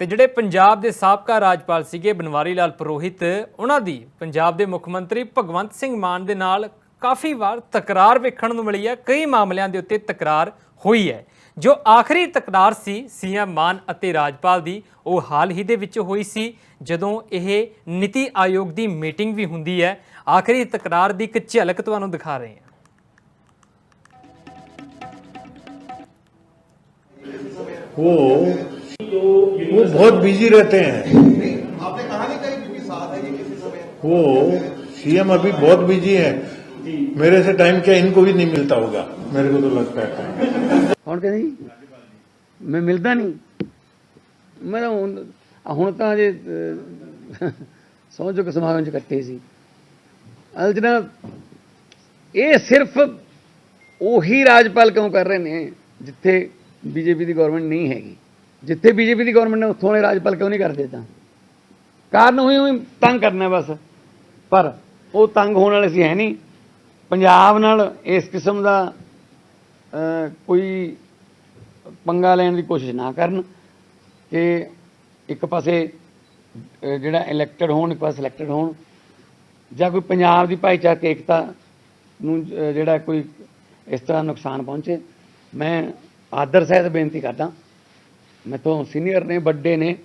ਤੇ ਜਿਹੜੇ ਪੰਜਾਬ ਦੇ ਸਾਬਕਾ ਰਾਜਪਾਲ ਸੀਗੇ ਬਨਵਾਰੀ ਲਾਲ ਪੁਰੋਹਿਤ, ਉਹਨਾਂ ਦੀ ਪੰਜਾਬ ਦੇ ਮੁੱਖ ਮੰਤਰੀ ਭਗਵੰਤ ਸਿੰਘ ਮਾਨ ਦੇ ਨਾਲ ਕਾਫੀ ਵਾਰ ਤਕਰਾਰ ਵੇਖਣ ਨੂੰ ਮਿਲੀ ਹੈ। ਕਈ ਮਾਮਲਿਆਂ ਦੇ ਉੱਤੇ ਤਕਰਾਰ ਹੋਈ ਹੈ। ਜੋ ਆਖਰੀ ਤਕਰਾਰ ਸੀ, ਸੀਐਮ ਮਾਨ ਅਤੇ ਰਾਜਪਾਲ ਦੀ, ਉਹ ਹਾਲ ਹੀ ਦੇ ਵਿੱਚ ਹੋਈ ਸੀ, ਜਦੋਂ ਇਹ ਨੀਤੀ ਆਯੋਗ ਦੀ ਮੀਟਿੰਗ ਵੀ ਹੁੰਦੀ ਹੈ। ਆਖਰੀ ਤਕਰਾਰ ਦੀ ਇੱਕ ਝਲਕ ਤੁਹਾਨੂੰ ਦਿਖਾ ਰਹੇ ਹਾਂ। वो वो बहुत बिजी रहते हैं आपने कहा नहीं कहीं क्योंकि साथ है ये किसी समय वो सीएम अभी बहुत बिजी है मेरे से टाइम क्या इनको भी नहीं मिलता होगा मेरे को तो लगता है ਹੁਣ ਕਹਿੰਦੀ ਮੈਂ ਮਿਲਦਾ ਨਹੀਂ ਮੈਂ ਤਾਂ ਹੁਣ ਹੁਣ ਤਾਂ ਜੇ ਸਮਝੋ ਕਿ ਸਮਾਗਮ ਚ ਇਕੱਠੇ ਸੀ ਅਸਲ 'ਚ ਨਾ ਇਹ ਸਿਰਫ ਉਹੀ ਰਾਜਪਾਲ ਕਿਉਂ ਕਰ ਰਹੇ ਨੇ ਜਿੱਥੇ ਬੀਜੇਪੀ ਦੀ ਗਵਰਨਮੈਂਟ ਨਹੀਂ ਹੈਗੀ ਜਿੱਥੇ ਬੀਜੇਪੀ ਦੀ ਗਵਰਨਮੈਂਟ ਨੇ ਉੱਥੋਂ ਵਾਲੇ ਰਾਜਪਾਲ ਕਿਉਂ ਨਹੀਂ ਕਰਦੇ ਤਾਂ। ਕਾਰਨ ਉਹੀ ਉਹੀ ਤੰਗ ਕਰਨਾ ਬਸ। ਪਰ ਉਹ ਤੰਗ ਹੋਣ ਵਾਲੇ ਸੀ ਹੈ ਨਹੀਂ। ਪੰਜਾਬ ਨਾਲ ਇਸ ਕਿਸਮ ਦਾ ਕੋਈ ਪੰਗਾ ਲੈਣ ਦੀ ਕੋਸ਼ਿਸ਼ ਨਾ ਕਰਨ ਕਿ ਇੱਕ ਪਾਸੇ ਜਿਹੜਾ ਇਲੈਕਟਡ ਹੋਣ, ਇੱਕ ਪਾਸੇ ਸਿਲੈਕਟਡ ਹੋਣ, ਜਾਂ ਕੋਈ ਪੰਜਾਬ ਦੀ ਭਾਈਚਾਰਕ ਏਕਤਾ ਨੂੰ ਜਿਹੜਾ ਕੋਈ ਇਸ ਤਰ੍ਹਾਂ ਨੁਕਸਾਨ ਪਹੁੰਚੇ। ਮੈਂ ਆਦਰ ਸਹਿਤ ਬੇਨਤੀ ਕਰਦਾ ਮੈਂ ਤੋਂ ਸੀਨੀਅਰ ਨੇ ਵੱਡੇ ਨੇ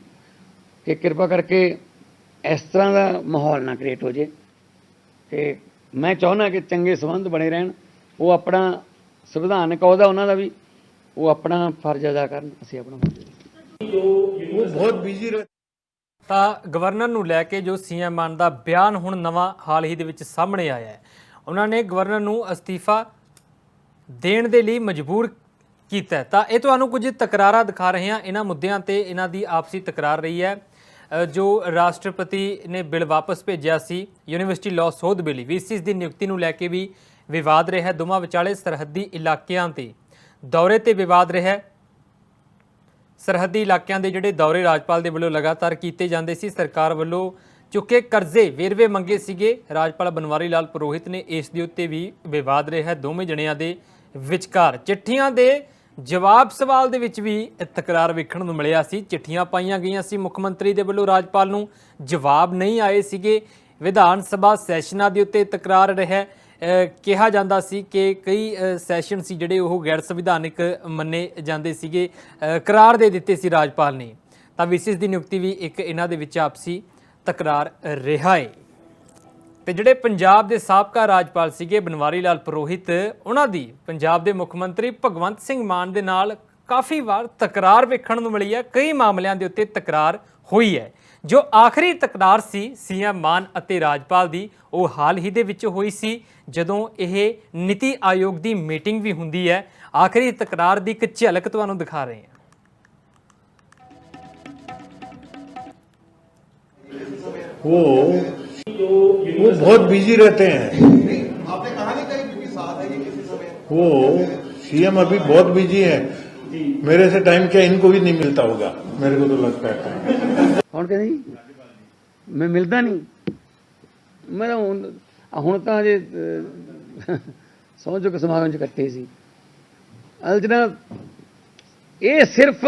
ਕਿ ਕਿਰਪਾ ਕਰਕੇ ਇਸ ਤਰ੍ਹਾਂ ਦਾ ਮਾਹੌਲ ਨਾ ਕ੍ਰੀਏਟ ਹੋ ਜੇ। ਤੇ ਮੈਂ ਚਾਹੁੰਦਾ ਕਿ ਚੰਗੇ ਸਬੰਧ ਬਣੇ ਰਹਿਣ। ਉਹ ਆਪਣਾ ਸੰਵਿਧਾਨਕ ਅਹੁਦਾ ਉਹਨਾਂ ਦਾ ਵੀ ਉਹ ਆਪਣਾ ਫਰਜ਼ ਅਦਾ ਕਰਨ ਅਸੀਂ ਆਪਣਾ ਫਰਜ਼ ਬਹੁਤ ਬਿਜ਼ੀ ਰਹਿ। ਤਾਂ ਗਵਰਨਰ ਨੂੰ ਲੈ ਕੇ ਜੋ ਸੀਐਮ ਮਾਨ ਦਾ ਬਿਆਨ ਹੁਣ ਨਵਾਂ ਹਾਲ ਹੀ ਦੇ ਵਿੱਚ ਸਾਹਮਣੇ ਆਇਆ ਹੈ। ਉਹਨਾਂ ਨੇ ਗਵਰਨਰ ਨੂੰ ਅਸਤੀਫਾ ਦੇਣ ਦੇ ਲਈ ਮਜਬੂਰ ਕੀਤਾ ਤਾਂ ਇਹ ਤੁਹਾਨੂੰ ਕੁਝ ਤਕਰਾਰਾਂ ਦਿਖਾ ਰਹੇ ਹਾਂ। ਇਹਨਾਂ ਮੁੱਦਿਆਂ ਤੇ ਇਹਨਾਂ ਦੀ ਆਪਸੀ ਤਕਰਾਰ ਰਹੀ ਹੈ। ਜੋ ਰਾਸ਼ਟਰਪਤੀ ਨੇ ਬਿੱਲ ਵਾਪਸ ਭੇਜਿਆ ਸੀ, ਯੂਨੀਵਰਸਿਟੀ ਲਾਅ ਸੋਧ ਬਿੱਲ ਵੀਸੀਸ ਦੀ ਨਿਯੁਕਤੀ ਨੂੰ ਲੈ ਕੇ ਵੀ ਵਿਵਾਦ ਰਿਹਾ ਦੋਵਾਂ ਵਿਚਾਲੇ ਸਰਹੱਦੀ ਇਲਾਕਿਆਂ ਤੇ ਦੌਰੇ ਤੇ ਵਿਵਾਦ ਰਿਹਾ ਸਰਹੱਦੀ ਇਲਾਕਿਆਂ ਦੇ ਜਿਹੜੇ ਦੌਰੇ ਰਾਜਪਾਲ ਦੇ ਵੱਲੋਂ ਲਗਾਤਾਰ ਕੀਤੇ ਜਾਂਦੇ ਸੀ, ਸਰਕਾਰ ਵੱਲੋਂ ਚੁੱਕੇ ਕਰਜ਼ੇ ਵੇਰਵੇ ਮੰਗੇ ਸੀਗੇ। ਰਾਜਪਾਲ ਬਨਵਾਰੀ ਲਾਲ ਪੁਰੋਹਿਤ ਨੇ ਇਸ ਦੇ ਉੱਤੇ ਵੀ ਵਿਵਾਦ ਰਿਹਾ ਦੋਵੇਂ ਜਣਿਆਂ ਦੇ ਵਿਚਕਾਰ ਚਿੱਠੀਆਂ ਦੇ ਜਵਾਬ ਸਵਾਲ ਦੇ ਵਿੱਚ ਵੀ ਤਕਰਾਰ ਵੇਖਣ ਨੂੰ ਮਿਲਿਆ ਸੀ। ਚਿੱਠੀਆਂ ਪਾਈਆਂ ਗਈਆਂ ਸੀ ਮੁੱਖ ਮੰਤਰੀ ਦੇ ਵੱਲੋਂ ਰਾਜਪਾਲ ਨੂੰ। ਜਵਾਬ ਨਹੀਂ ਆਏ ਸੀਗੇ। ਵਿਧਾਨ ਸਭਾ ਸੈਸ਼ਨਾਂ ਦੇ ਉੱਤੇ ਤਕਰਾਰ ਰਿਹਾ ਕਿਹਾ ਜਾਂਦਾ ਸੀ ਕਿ ਕਈ ਸੈਸ਼ਨ ਸੀ ਜਿਹੜੇ ਉਹ ਗੈਰ ਸੰਵਿਧਾਨਿਕ ਮੰਨੇ ਜਾਂਦੇ ਸੀਗੇ। ਕਰਾਰ ਦੇ ਦਿੱਤੇ ਸੀ ਰਾਜਪਾਲ ਨੇ। ਤਾਂ ਵਿਸਿਸ ਦੀ ਨਿਯੁਕਤੀ ਵੀ ਇੱਕ ਇਹਨਾਂ ਦੇ ਵਿੱਚ ਆਪਸੀ ਤਕਰਾਰ ਰਿਹਾ ਹੈ। ਤੇ ਜਿਹੜੇ ਪੰਜਾਬ ਦੇ ਸਾਬਕਾ ਰਾਜਪਾਲ ਸੀਗੇ ਬਨਵਾਰੀ ਲਾਲ ਪੁਰੋਹਿਤ, ਉਹਨਾਂ ਦੀ ਪੰਜਾਬ ਦੇ ਮੁੱਖ ਮੰਤਰੀ ਭਗਵੰਤ ਸਿੰਘ ਮਾਨ ਦੇ ਨਾਲ ਕਾਫੀ ਵਾਰ ਤਕਰਾਰ ਵੇਖਣ ਨੂੰ ਮਿਲੀ ਹੈ। ਕਈ ਮਾਮਲਿਆਂ ਦੇ ਉੱਤੇ ਤਕਰਾਰ ਹੋਈ ਹੈ। ਜੋ ਆਖਰੀ ਤਕਰਾਰ ਸੀ, ਸੀਐਮ ਮਾਨ ਅਤੇ ਰਾਜਪਾਲ ਦੀ, ਉਹ ਹਾਲ ਹੀ ਦੇ ਵਿੱਚ ਹੋਈ ਸੀ, ਜਦੋਂ ਇਹ ਨੀਤੀ ਆਯੋਗ ਦੀ ਮੀਟਿੰਗ ਵੀ ਹੁੰਦੀ ਹੈ। ਆਖਰੀ ਤਕਰਾਰ ਦੀ ਇੱਕ ਝਲਕ ਤੁਹਾਨੂੰ ਦਿਖਾ ਰਹੇ ਹਾਂ। वो वो बहुत बिजी रहते हैं नहीं आपने कहा नहीं कहीं क्योंकि साथ है ये किसी समय वो सीएम अभी बहुत बिजी है मेरे से टाइम क्या इनको भी नहीं मिलता होगा मेरे को तो लगता है ਹੁਣ ਕਹਿੰਦੀ ਮੈਂ ਮਿਲਦਾ ਨਹੀਂ ਮੈਂ ਤਾਂ ਹੁਣ ਹੁਣ ਤਾਂ ਜੇ ਸਮਝੋ ਕਿ ਸਮਾਗਮ ਚ ਇਕੱਠੇ ਸੀ ਅਸਲ 'ਚ ਨਾ ਇਹ ਸਿਰਫ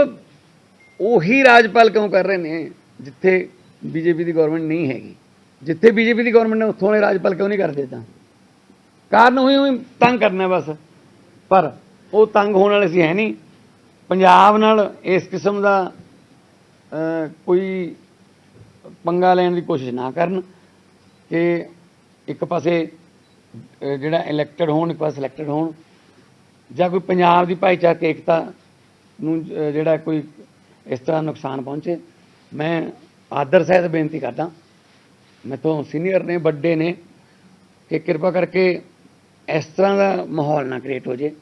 ਉਹੀ ਰਾਜਪਾਲ ਕਿਉਂ ਕਰ ਰਹੇ ਨੇ ਜਿੱਥੇ ਬੀਜੇਪੀ ਦੀ ਗਵਰਨਮੈਂਟ ਨਹੀਂ ਹੈਗੀ ਜਿੱਥੇ ਬੀਜੇਪੀ ਦੀ ਗਵਰਨਮੈਂਟ ਨੇ ਉੱਥੋਂ ਵਾਲੇ ਰਾਜਪਾਲ ਕਿਉਂ ਨਹੀਂ ਕਰਦੇ ਤਾਂ? ਕਾਰਨ ਉਹੀ ਉਹੀ ਤੰਗ ਕਰਨਾ ਬਸ। ਪਰ ਉਹ ਤੰਗ ਹੋਣ ਵਾਲੇ ਸੀ ਹੈ ਨਹੀਂ। ਪੰਜਾਬ ਨਾਲ ਇਸ ਕਿਸਮ ਦਾ ਕੋਈ ਪੰਗਾ ਲੈਣ ਦੀ ਕੋਸ਼ਿਸ਼ ਨਾ ਕਰਨ ਕਿ ਇੱਕ ਪਾਸੇ ਜਿਹੜਾ ਇਲੈਕਟਡ ਹੋਣ, ਇੱਕ ਪਾਸੇ ਸਿਲੈਕਟਡ ਹੋਣ, ਜਾਂ ਕੋਈ ਪੰਜਾਬ ਦੀ ਭਾਈਚਾਰਕ ਏਕਤਾ ਨੂੰ ਜਿਹੜਾ ਕੋਈ ਇਸ ਤਰ੍ਹਾਂ ਨੁਕਸਾਨ ਪਹੁੰਚੇ। ਮੈਂ ਆਦਰ ਸਹਿਤ ਬੇਨਤੀ ਕਰਦਾ ਮੈਥੋਂ ਸੀਨੀਅਰ ਨੇ ਵੱਡੇ ਨੇ। ਕਿ ਕਿਰਪਾ ਕਰਕੇ ਇਸ ਤਰ੍ਹਾਂ ਦਾ ਮਾਹੌਲ ਨਾ ਕ੍ਰੀਏਟ ਹੋ ਜੇ।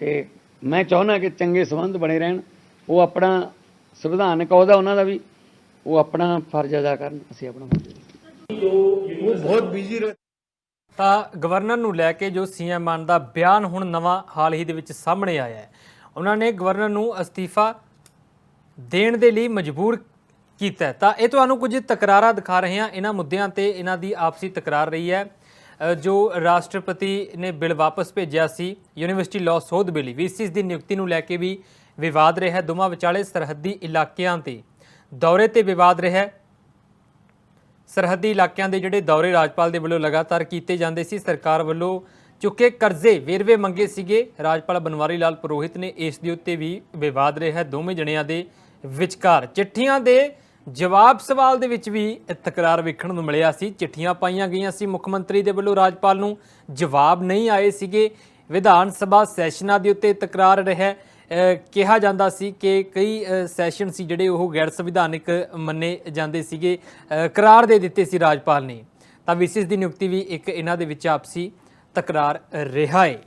ਤੇ ਮੈਂ ਚਾਹੁੰਦਾ ਕਿ ਚੰਗੇ ਸਬੰਧ ਬਣੇ ਰਹਿਣ। ਉਹ ਆਪਣਾ ਸੰਵਿਧਾਨ ਅਹੁਦਾ ਉਹਨਾਂ ਦਾ ਵੀ ਉਹ ਆਪਣਾ ਫਰਜ਼ ਅਦਾ ਕਰਨ ਅਸੀਂ ਆਪਣਾ ਉਹ ਬਹੁਤ ਬਿਜ਼ੀ ਰਹਿ। ਤਾਂ ਗਵਰਨਰ ਨੂੰ ਲੈ ਕੇ ਜੋ ਸੀਐਮ ਮਾਨ ਦਾ ਬਿਆਨ ਹੁਣ ਨਵਾਂ ਹਾਲ ਹੀ ਦੇ ਵਿੱਚ ਸਾਹਮਣੇ ਆਇਆ ਹੈ। ਉਹਨਾਂ ਨੇ ਗਵਰਨਰ ਨੂੰ ਅਸਤੀਫਾ ਦੇਣ ਦੇ ਲਈ ਮਜਬੂਰ ਕੀਤਾ ਤਾਂ ਇਹ ਤੁਹਾਨੂੰ ਕੁਝ ਤਕਰਾਰਾਂ ਦਿਖਾ ਰਹੇ ਹਾਂ। ਇਹਨਾਂ ਮੁੱਦਿਆਂ ਤੇ ਇਹਨਾਂ ਦੀ ਆਪਸੀ ਤਕਰਾਰ ਰਹੀ ਹੈ। ਜੋ ਰਾਸ਼ਟਰਪਤੀ ਨੇ ਬਿੱਲ ਵਾਪਸ ਭੇਜਿਆ ਸੀ, ਯੂਨੀਵਰਸਿਟੀ ਲਾਅ ਸੋਧ ਬਿੱਲ ਵੀਸੀਸ ਦੀ ਨਿਯੁਕਤੀ ਨੂੰ ਲੈ ਕੇ ਵੀ ਵਿਵਾਦ ਰਿਹਾ ਦੋਵਾਂ ਵਿਚਾਲੇ ਸਰਹੱਦੀ ਇਲਾਕਿਆਂ ਤੇ ਦੌਰੇ ਤੇ ਵਿਵਾਦ ਰਿਹਾ ਸਰਹੱਦੀ ਇਲਾਕਿਆਂ ਦੇ ਜਿਹੜੇ ਦੌਰੇ ਰਾਜਪਾਲ ਦੇ ਵੱਲੋਂ ਲਗਾਤਾਰ ਕੀਤੇ ਜਾਂਦੇ ਸੀ, ਸਰਕਾਰ ਵੱਲੋਂ ਚੁੱਕੇ ਕਰਜ਼ੇ ਵੇਰਵੇ ਮੰਗੇ ਸੀਗੇ। ਰਾਜਪਾਲ ਬਨਵਾਰੀ ਲਾਲ ਪੁਰੋਹਿਤ ਨੇ ਇਸ ਦੇ ਉੱਤੇ ਵੀ ਵਿਵਾਦ ਰਿਹਾ ਦੋਵੇਂ ਜਣਿਆਂ ਦੇ ਵਿਚਕਾਰ ਚਿੱਠੀਆਂ ਦੇ ਜਵਾਬ ਸਵਾਲ ਦੇ ਵਿੱਚ ਵੀ ਤਕਰਾਰ ਵੇਖਣ ਨੂੰ ਮਿਲਿਆ ਸੀ। ਚਿੱਠੀਆਂ ਪਾਈਆਂ ਗਈਆਂ ਸੀ ਮੁੱਖ ਮੰਤਰੀ ਦੇ ਵੱਲੋਂ ਰਾਜਪਾਲ ਨੂੰ। ਜਵਾਬ ਨਹੀਂ ਆਏ ਸੀਗੇ। ਵਿਧਾਨ ਸਭਾ ਸੈਸ਼ਨਾਂ ਦੇ ਉੱਤੇ ਤਕਰਾਰ ਰਿਹਾ ਕਿਹਾ ਜਾਂਦਾ ਸੀ ਕਿ ਕਈ ਸੈਸ਼ਨ ਸੀ ਜਿਹੜੇ ਉਹ ਗੈਰ ਸੰਵਿਧਾਨਿਕ ਮੰਨੇ ਜਾਂਦੇ ਸੀਗੇ। ਕਰਾਰ ਦੇ ਦਿੱਤੇ ਸੀ ਰਾਜਪਾਲ ਨੇ। ਤਾਂ ਵਿਸਿਸ ਦੀ ਨਿਯੁਕਤੀ ਵੀ ਇੱਕ ਇਹਨਾਂ ਦੇ ਵਿੱਚ ਆਪਸੀ ਤਕਰਾਰ ਰਿਹਾ ਹੈ।